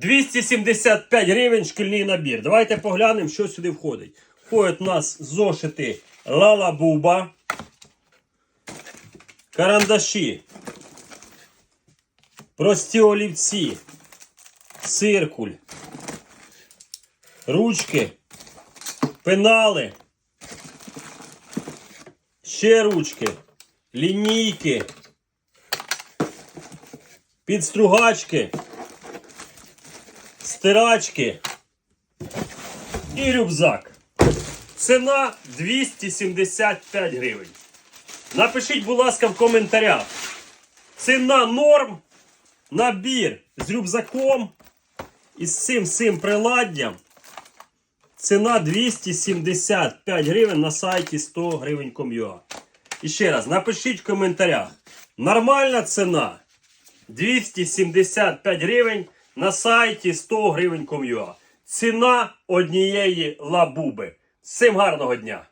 275 гривень шкільний набір. Давайте поглянемо, що сюди входить. Входять у нас зошити Лала Буба, карандаші, прості олівці, циркуль, ручки, пенали, ще ручки, лінійки, підстругачки, стирачки і рюкзак. Ціна 275 гривень. Напишіть, будь ласка, в коментарях. Ціна норм, набір з рюкзаком і з цим цим приладдям. Ціна 275 гривень на сайті 100 гривень.com.ua. І ще раз, напишіть в коментарях. Нормальна ціна 275 гривень на сайті 100 гривень.com.ua. Ціна однієї лабуби. Всім гарного дня!